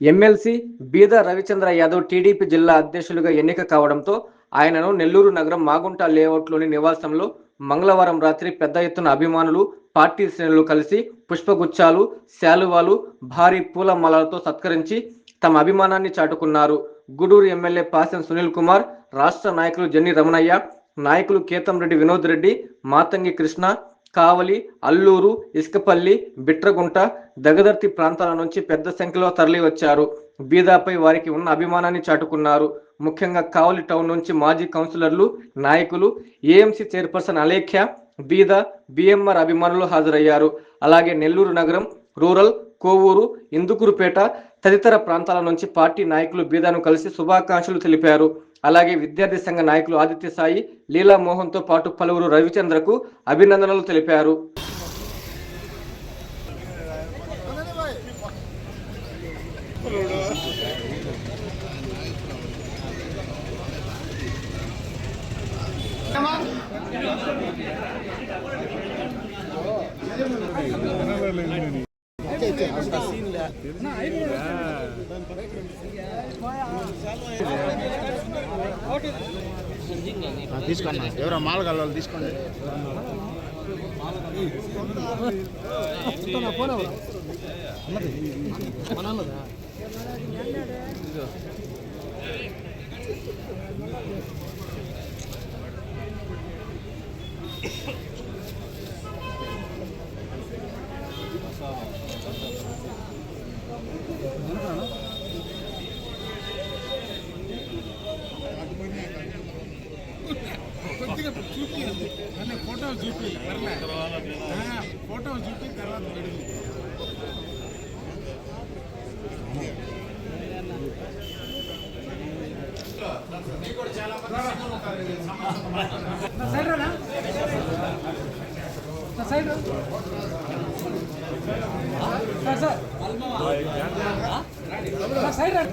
MLC బీద Ravichandra Yadav TDP జిల్లా అధ్యక్షులుగా ఎన్నిక కావడంతో ఆయనను నెల్లూరు నగరం మాగుంట లేఅవుట్లోని నివాసంలో మంగళవారం రాత్రి పెద్ద ఎత్తున అభిమానులు పార్టీ శ్రేణులు కలిసి పుష్పగుచ్చాలు శాలువాలు భారీ పూల మాలలతో సత్కరించి తమ అభిమానాన్ని చాటుకున్నారు. గూడూరు ఎమ్మెల్యే పాసెన్ సునీల్ కుమార్ రాష్ట్ర నాయకులు జన్ని రమణయ్య నాయకులు కేతంరెడ్డి వినోద్ రెడ్డి మాతంగి కృష్ణ కావలి అల్లూరు ఇసుకపల్లి బిట్రగుంట దగదర్తి ప్రాంతాల నుంచి పెద్ద సంఖ్యలో తరలి వచ్చారు. బీదాపై వారికి ఉన్న అభిమానాన్ని చాటుకున్నారు. ముఖ్యంగా కావలి టౌన్ నుంచి మాజీ కౌన్సిలర్లు నాయకులు ఏఎంసీ చైర్పర్సన్ అలేఖ్య బీద బిఎంఆర్ అభిమానులు హాజరయ్యారు. అలాగే నెల్లూరు నగరం రూరల్ కోవూరు ఇందుకూరుపేట తదితర ప్రాంతాల నుంచి పార్టీ నాయకులు బీదాను కలిసి శుభాకాంక్షలు తెలిపారు. అలాగే విద్యార్థి సంఘ నాయకులు ఆదిత్య సాయి లీలా మోహన్తో పాటు పలువురు రవిచంద్రకు అభినందనలు తెలిపారు. ఆ, తీసుకోండి ఎవరో మాల కలవాలి తీసుకోండి. కొద్దిగా ఆ, ఫోటో చూపి తర్వాత సైడ్ రా సైడ్ రమ్మా సార్.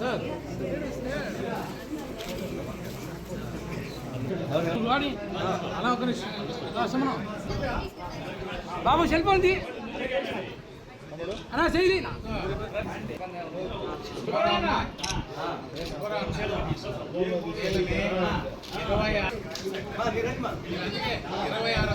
సార్ వాడి అలా ఒక నిమిషం. బాబు సెల్ ఫోన్ తీ. అన్నా చెయ్యి ఇరవై ఆరు.